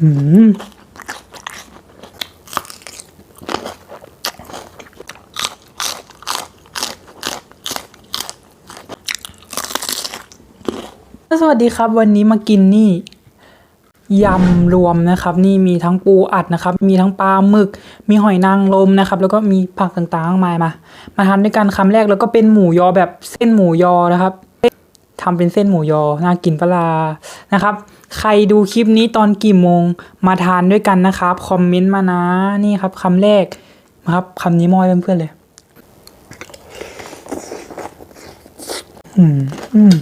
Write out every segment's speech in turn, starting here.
สวัสดีครับ วันนี้มากินนี่ยำรวมนะครับ นี่มีทั้งปูอัดนะครับ มีทั้งปลาหมึก มีหอยนางรมนะครับ แล้วก็มีผักต่างๆมากมายมา มาทานด้วยกันคำแรกแล้วก็เป็นหมูยอแบบเส้นหมูยอนะครับ ทำเป็นเส้นหมูยอ น่ากินปลานะครับ ใครดูคลิปนี้ตอนกี่โมงมาทานด้วยกันนะครับ คอมเมนต์มานะ นี่ครับคำแรกนะครับคำนี้มอยเพื่อนๆเลย อืมอืม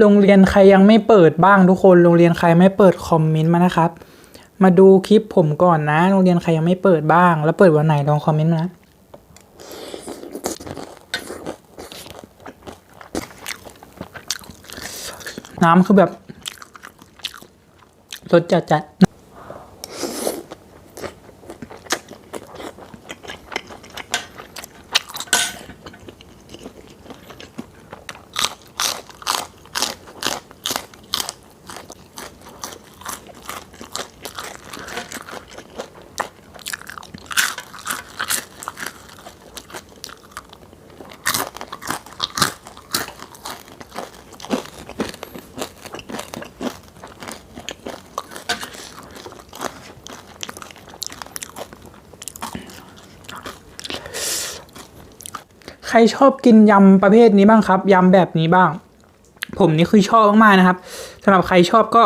โรงเรียนใครยังไม่เปิดบ้างทุกคน โรงเรียนใครไม่เปิดคอมเมนต์มานะครับ มาดูคลิปผมก่อนนะ โรงเรียนใครยังไม่เปิดบ้าง แล้วเปิดวันไหนลองคอมเมนต์นะน้ำคือแบบรสจัดจัด ใครชอบกินยำประเภทนี้บ้างครับยำแบบนี้บ้าง ผมนี่คือชอบมากๆนะครับสำหรับใครชอบก็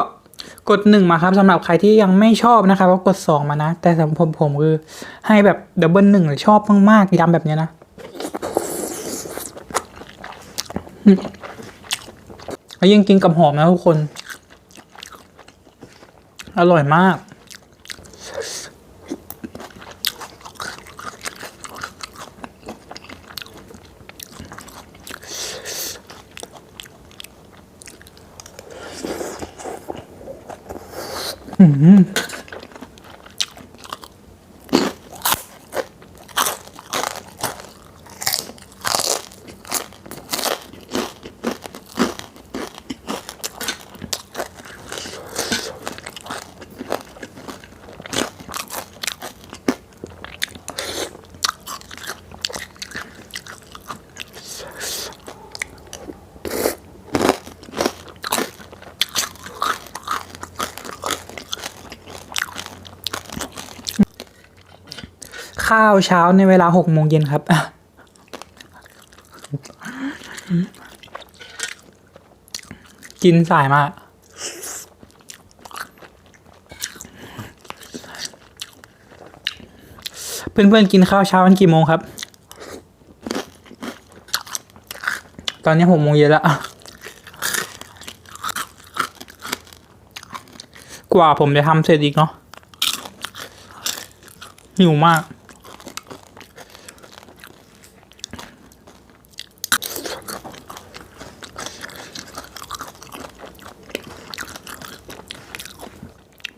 กดหนึ่งมาครับสำหรับใครที่ยังไม่ชอบนะครับก็กดสองมานะ แต่สำหรับผมผมคือให้แบบดับเบิลหนึ่งเลยชอบมากๆยำแบบเนี้ยนะแล้วยิ่งกินกับหอมนะทุกคน อร่อยมาก อืม ข้าวเช้าในเวลาหกโมงเย็นครับ กินสายมากเพื่อนๆกินข้าวเช้ากันกี่โมงครับ ตอนนี้หกโมงเย็นล้วกว่าผมจะทำเสร็จอีกเนาะหิวมาก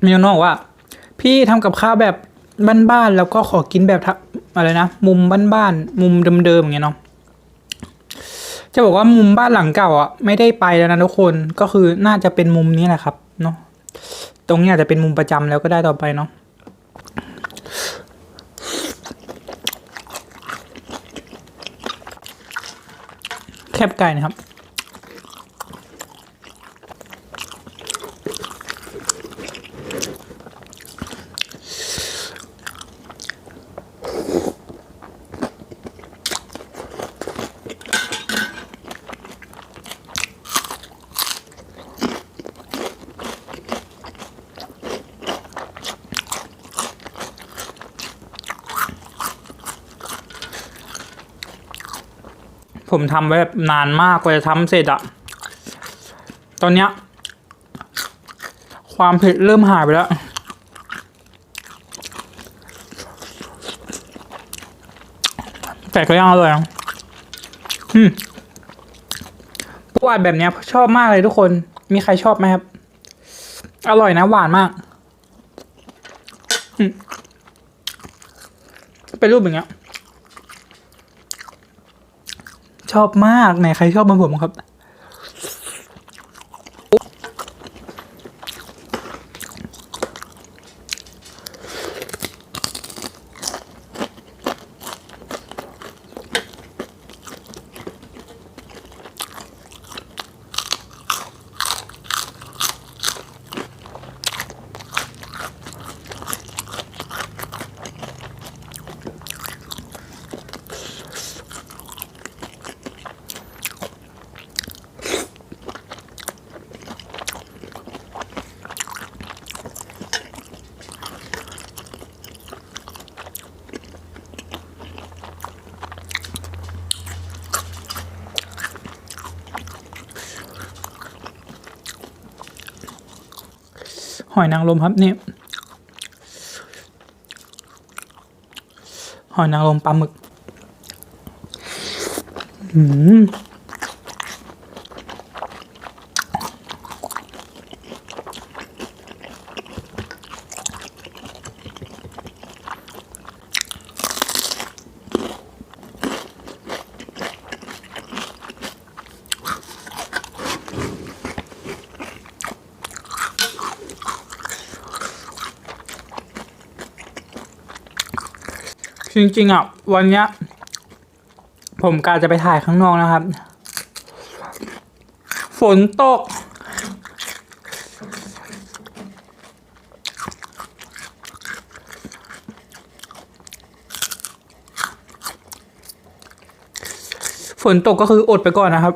มีน้องบอกว่า พี่ทำกับข้าวแบบบ้านๆแล้วก็ขอกินแบบอะไรนะมุมบ้านๆมุมเดิมๆอย่างเงี้ยเนาะจะบอกว่ามุมบ้านหลังเก่าอะไม่ได้ไปแล้วนะทุกคนก็คือน่าจะเป็นมุมนี้แหละครับเนาะตรงนี้อาจจะเป็นมุมประจำแล้วก็ได้ต่อไปเนาะแคบไก่นะครับ ผมทำไว้แบบนานมากกว่าจะทำเสร็จอะตอนเนี้ย ความเผ็ดเริ่มหายไปแล้วแต่ก็ยังอร่อยอืมปูอัดแบบเนี้ยชอบมากเลยทุกคน มีใครชอบไหมครับ อร่อยนะหวานมากอืมเป็นรูปอย่างเงี้ย ชอบมากไหนใครชอบบ้างผมครับ หอยนางรมครับนี่หอยนางรมปลาหมึก อืม จริงๆอะวันเนี้ย ผมกาจะไปถ่ายข้างนอกนะครับ ฝนตก ฝนตกก็คืออดไปก่อนนะครับ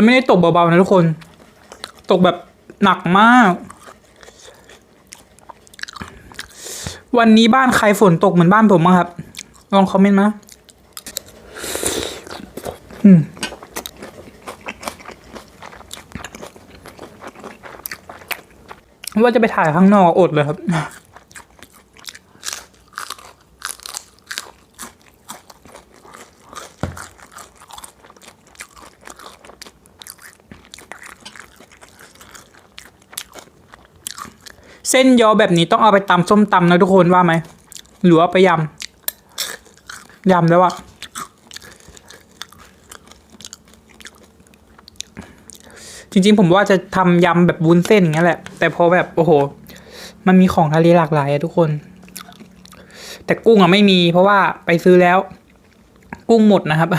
แล้วไม่ได้ตกเบาๆนะทุกคน ตกแบบหนักมาก วันนี้บ้านใครฝนตกเหมือนบ้านผมมั้งครับ ลองคอมเมนต์มาอืมว่าจะไปถ่ายข้างนอกอดเลยครับ เส้นยอแบบนี้ต้องเอาไปตำส้มตำนะทุกคนว่าไหมหรือว่าไปยำยำแล้วอะจริง ๆ ผมว่าจะทำยำแบบวุ้นเส้นอย่างเงี้ยแหละ แต่พอแบบโอ้โห มันมีของทะเลหลากหลายอะทุกคน แต่กุ้งอะไม่มี เพราะว่าไปซื้อแล้ว กุ้งหมดนะครับ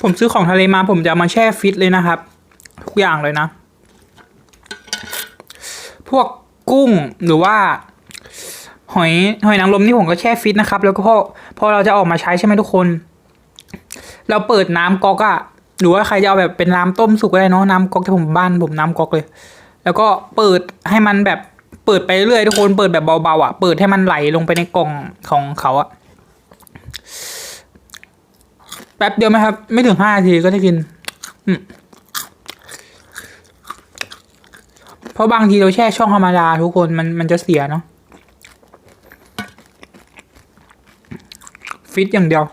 ผมซื้อของทะเลมาผมจะมาแช่ฟิตเลยนะครับ อย่างเลยนะ พวกกุ้งหรือว่า หอยหอยนางรมนี่ผมก็แช่ฟิตนะครับ แล้วก็พอพอเราจะออกมาใช้ใช่ไหมทุกคน เราเปิดน้ำก๊อกอะหรือว่าใครจะเอาแบบเป็นน้ำต้มสุกก็ได้เนาะน้ำก๊อกที่ผมบ้านผมน้ำก๊อกเลย แล้วก็เปิดให้มันแบบเปิดไปเรื่อยทุกคนเปิดแบบเบาๆอะเปิดให้มันไหลลงไปในกล่องของเขาอะแป๊บเดียวไหมครับ ไม่ถึงห้านาทีก็ได้กิน อืม เพราะบางทีเราแช่ช่องธรรมดาทุกคนมันมันจะเสียเนาะฟิตอย่างเดียว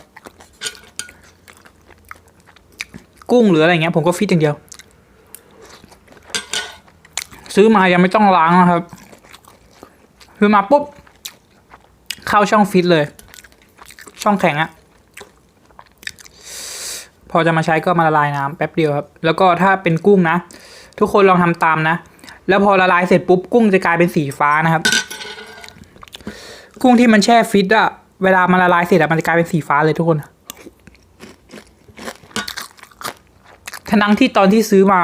กุ้งหรืออะไรเงี้ยผมก็ฟิตอย่างเดียว ซื้อมายังไม่ต้องล้างนะครับซื้อมาปุ๊บ เข้าช่องฟิตเลย ช่องแข็งอะพอจะมาใช้ก็มาละลายน้ำแป๊บเดียวครับ แล้วก็ถ้าเป็นกุ้งนะ ทุกคนลองทำตามนะ แล้วพอละลายเสร็จปุ๊บกุ้งจะกลายเป็นสีฟ้านะครับ กุ้งที่มันแช่ฟิตอะเวลามันละลายเสร็จอะมันจะกลายเป็นสีฟ้าเลยทุกคนทั้งที่ตอนที่ซื้อมา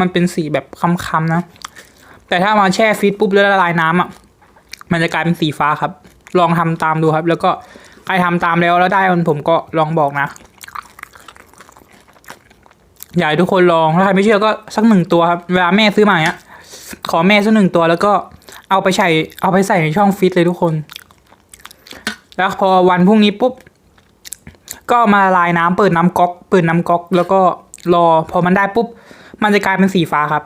มันเป็นสีแบบค้ำๆนะ แต่ถ้ามาแช่ฟิตปุ๊บแล้วละลายน้ำอะมันจะกลายเป็นสีฟ้าครับ ลองทำตามดูครับ แล้วก็ใครทำตามแล้วแล้วได้มันผมก็ลองบอกนะ อยากให้ทุกคนลองถ้าใครไม่เชื่อก็สักหนึ่งตัวครับเวลาแม่ซื้อมาเงี้ย ขอแม่สักหนึ่งตัวแล้วก็เอาไปใส่เอาไปใส่ในช่องฟิตเลยทุกคน แล้วพอวันพรุ่งนี้ปุ๊บ ก็มาละลายน้ำเปิดน้ำก๊อกเปิดน้ำก๊อก แล้วก็รอพอมันได้ปุ๊บ มันจะกลายเป็นสีฟ้าครับ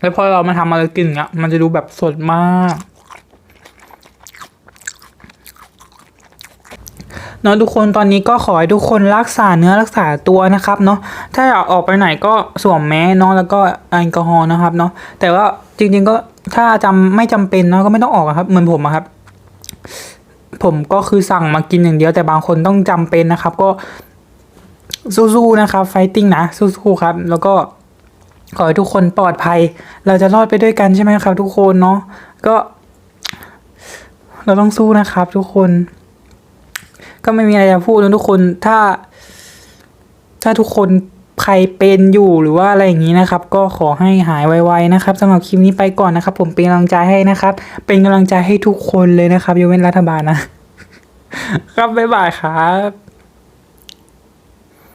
แล้วพอเรามาทำอะไรกินเงี้ยมันจะดูแบบสดมาก เนาะทุกคนตอนนี้ก็ขอให้ทุกคนรักษาเนื้อรักษาตัวนะครับเนาะถ้าอยากออกไปไหนก็สวมแมสเนาะแล้วก็แอลกอฮอล์นะครับเนาะแต่ว่าจริงๆก็ถ้าจำไม่จำเป็นเนาะก็ไม่ต้องออกครับเหมือนผมอะครับ ผมก็คือสั่งมากินอย่างเดียวแต่บางคนต้องจำเป็นนะครับ ก็สู้ๆนะครับไฟติ้งนะสู้ๆครับ แล้วก็ขอให้ทุกคนปลอดภัย เราจะรอดไปด้วยกันใช่ไหมครับ ทุกคนเนาะก็ เราต้องสู้นะครับ ทุกคน ก็ไม่มีอะไรจะพูดนะทุกคนถ้า ถ้าทุกคนใครเป็นอยู่หรือว่าอะไรอย่างนี้นะครับ ก็ขอให้หายไวๆนะครับสำหรับคลิปนี้ไปก่อนนะครับ ผมเป็นกำลังใจให้นะครับ เป็นกำลังใจให้ทุกคนเลยนะครับยกเว้นรัฐบาลนะ ครับบ๊ายบายครับ